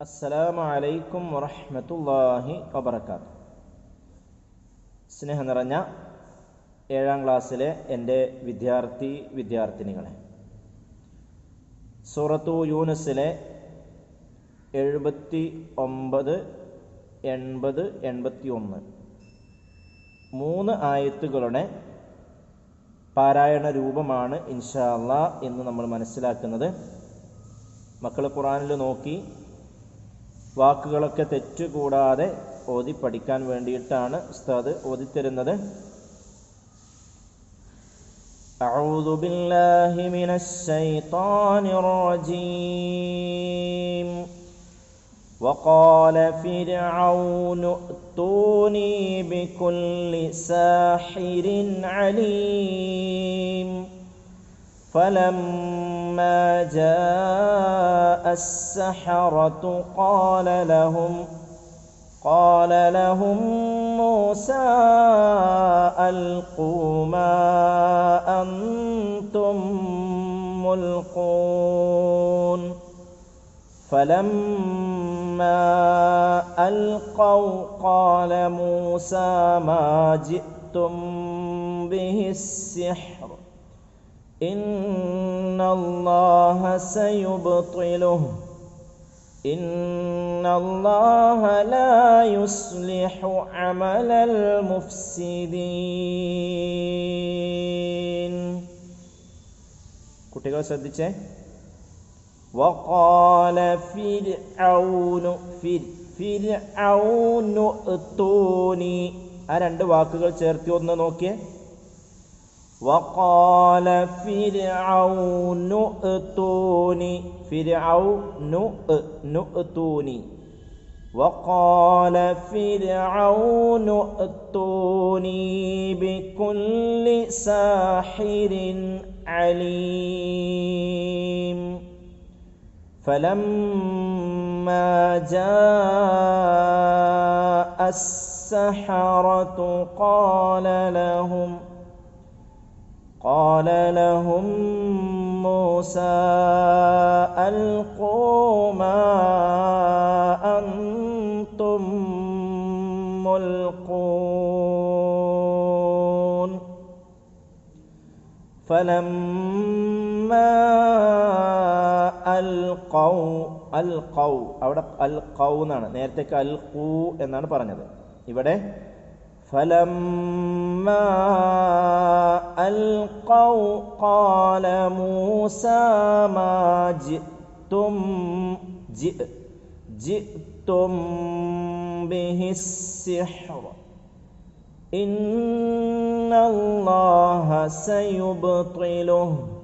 അസ്സലാമു അലൈക്കും വറഹ്മത്തുള്ളാഹി വബറകാത്ത് സ്നേഹം നിറഞ്ഞ ഏഴാം ക്ലാസ്സിലെ എന്റെ വിദ്യാർത്ഥി വിദ്യാർത്ഥിനികളെ സൂറത്തു യൂനസിലെ എഴുപത്തി ഒമ്പത് എൺപത് എൺപത്തി ഒന്ന് മൂന്ന് ആയത്തുകളുടെ പാരായണ രൂപമാണ് ഇൻഷാ അള്ളാ എന്ന് നമ്മൾ മനസ്സിലാക്കുന്നത്. മക്കൾ ഖുറാനിൽ നോക്കി വാക്കുകളൊക്കെ തെറ്റുകൂടാതെ ഓതി പഠിക്കാൻ വേണ്ടിയിട്ടാണ് ഉസ്താദ് ഓതിത്തരുന്നത് أعوذ بالله من الشيطان الرجيم وقال فرعون ائتوني بكل ساحر عليم فلما جاء السحرة قال لهم قال لهم موسى ألقوا ما أنتم ملقون فلما ألقوا قال موسى ما جئتم به السحر إن الله سيبطله إن الله لا يصلح عمل المفسدين കുട്ടികൾ ശ്രദ്ധിച്ചേ وقال فرعون فرعون ائتوني ആ രണ്ട് വാക്കുകൾ ചേർത്തി ഒന്ന് നോക്കിയേ وقال فرعون ائتوني فرعون ائتوني. وقال فرعون ائتوني بكل ساحر عليم. فلما جاء السحرة قال لهم قال لهم موسى ألقوا ما أنتم ملقون فلما ألقوا ألقوا അവിടെ അൽഖൗ എന്നാണ് നേരത്തേക്ക് അൽഖൂ എന്നാണ് പറഞ്ഞത് ഇവിടെ فلما ألقوا قال موسى ما جئتم جئ جئتم به السحر. إن الله سيبطله.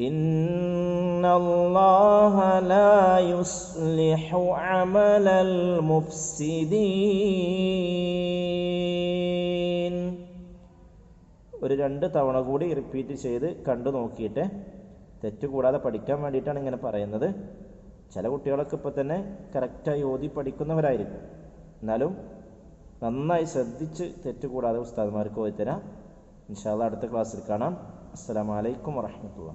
إن الله لا يصلح عمل المفسدين ഒരു രണ്ട് തവണ കൂടി റിപ്പീറ്റ് ചെയ്ത് കണ്ടു നോക്കിയിട്ട് തെറ്റ് കൂടാതെ പഠിക്കാൻ വേണ്ടിയിട്ടാണ് ഇങ്ങനെ പറയുന്നത് ചില കുട്ടികളൊക്കെ ഇപ്പോൾ തന്നെ കറക്റ്റായി ഓതി പഠിക്കുന്നവരായിരിക്കും എന്നാലും നന്നായി ശ്രദ്ധിച്ച് തെറ്റ് കൂടാതെ ഉസ്താദ്മാർക്ക് ഓതിത്തരാം ഇൻഷാല്ല അടുത്ത ക്ലാസ്സിൽ കാണാം അസ്സലാമലൈക്കും വറഹമത്തുള്ള